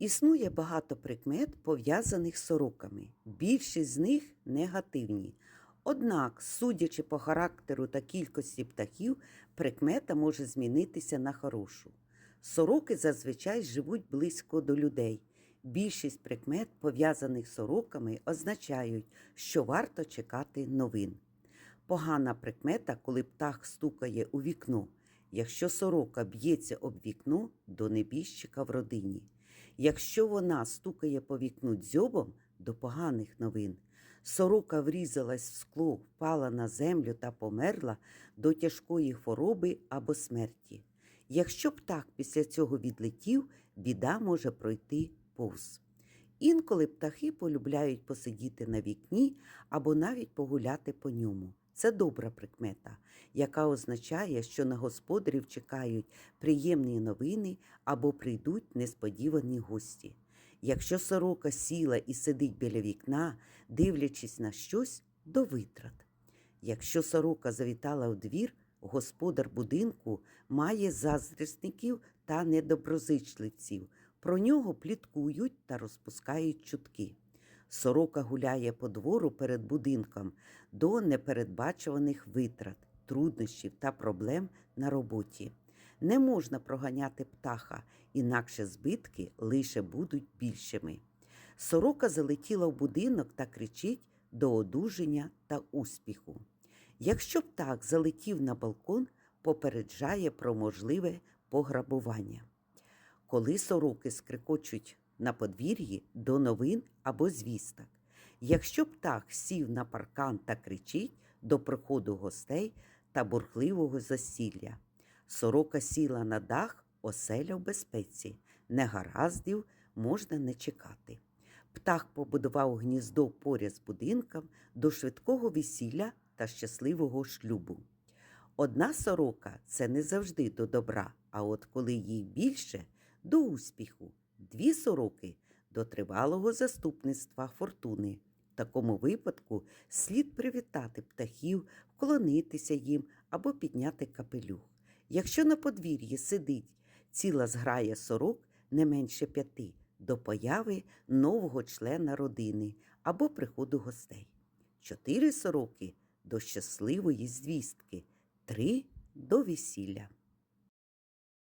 Існує багато прикмет, пов'язаних з сороками. Більшість з них негативні. Однак, судячи по характеру та кількості птахів, прикмета може змінитися на хорошу. Сороки зазвичай живуть близько до людей. Більшість прикмет, пов'язаних з сороками, означають, що варто чекати новин. Погана прикмета, коли птах стукає у вікно. Якщо сорока б'ється об вікно, до небіжчика в родині. Якщо вона стукає по вікну дзьобом, до поганих новин. Сорока врізалась в скло, впала на землю та померла до тяжкої хвороби або смерті. Якщо птах після цього відлетів, біда може пройти повз. Інколи птахи полюбляють посидіти на вікні або навіть погуляти по ньому. Це добра прикмета, яка означає, що на господарів чекають приємні новини або прийдуть несподівані гості. Якщо сорока сіла і сидить біля вікна, дивлячись на щось, до витрат. Якщо сорока завітала в двір, господар будинку має заздрісників та недоброзичливців. Про нього пліткують та розпускають чутки. Сорока гуляє по двору перед будинком до непередбачуваних витрат, труднощів та проблем на роботі. Не можна проганяти птаха, інакше збитки лише будуть більшими. Сорока залетіла в будинок та кричить до одужання та успіху. Якщо птах залетів на балкон, попереджає про можливе пограбування. Коли сороки скрикочуть на подвір'ї до новин або звісток. Якщо птах сів на паркан та кричить до приходу гостей та бурхливого засілля. Сорока сіла на дах, оселя в безпеці, негараздів можна не чекати. Птах побудував гніздо поряд з будинком до швидкого весілля та щасливого шлюбу. Одна сорока це не завжди до добра, а от коли їй більше до успіху. Дві сороки до тривалого заступництва фортуни. В такому випадку слід привітати птахів, вклонитися їм або підняти капелюх. Якщо на подвір'ї сидить ціла зграя сорок не менше п'яти, до появи нового члена родини або приходу гостей. Чотири сороки до щасливої звістки, три до весілля.